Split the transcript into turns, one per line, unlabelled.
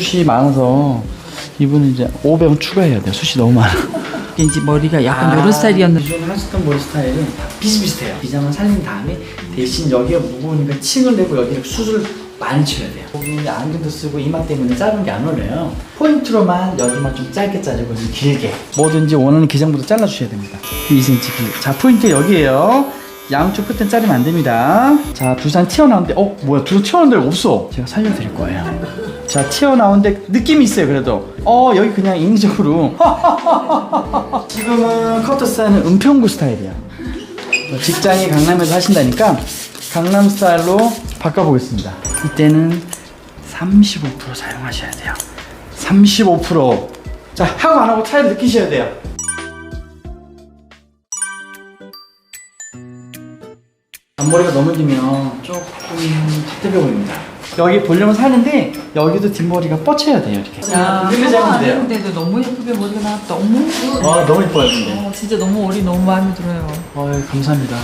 숱이 많아서 이분은 이제 500원 추가해야 돼요. 숱이 너무 많아.
이제 머리가 약간 요런 스타일이었는데
기존 하셨던 머리 스타일은 다 비슷비슷해요. 기장을 살린 다음에 대신 여기가 무거우니까 층을 내고 여기를 숱을 많이 쳐야 돼요. 여기 안경도 쓰고 이마 때문에 짧은 게안 어울려요. 포인트로만 여기만 좀 짧게 자르고 좀 길게. 뭐든지 원하는 기장부터 잘라주셔야 됩니다. 2cm 길게. 자 포인트 여기에요. 양쪽 끝은 자르면 안 됩니다. 자 두산 튀어나오는데 어 뭐야 두산 튀어나온 데가 없어. 제가 살려드릴 거예요. 자 튀어나오는데 느낌이 있어요 그래도. 어 여기 그냥 인위적으로. 지금은 커트 스타일은 은평구 스타일이야. 직장이 강남에서 하신다니까 강남 스타일로 바꿔보겠습니다. 이때는 35% 사용하셔야 돼요. 35%. 자, 하고 안 하고 차이 느끼셔야 돼요. 앞머리가 길면 조금 답답해 보입니다. 여기 볼륨을 사는데 여기도 뒷머리가 뻗쳐야 돼요 이렇게.
야
이렇게 하면 돼요.
했는데도 너무 예쁘게 머리가 나왔다 어머
아 너무 예뻐요 근데.
어, 진짜 너무 어리 너무 마음에 들어요
아 감사합니다.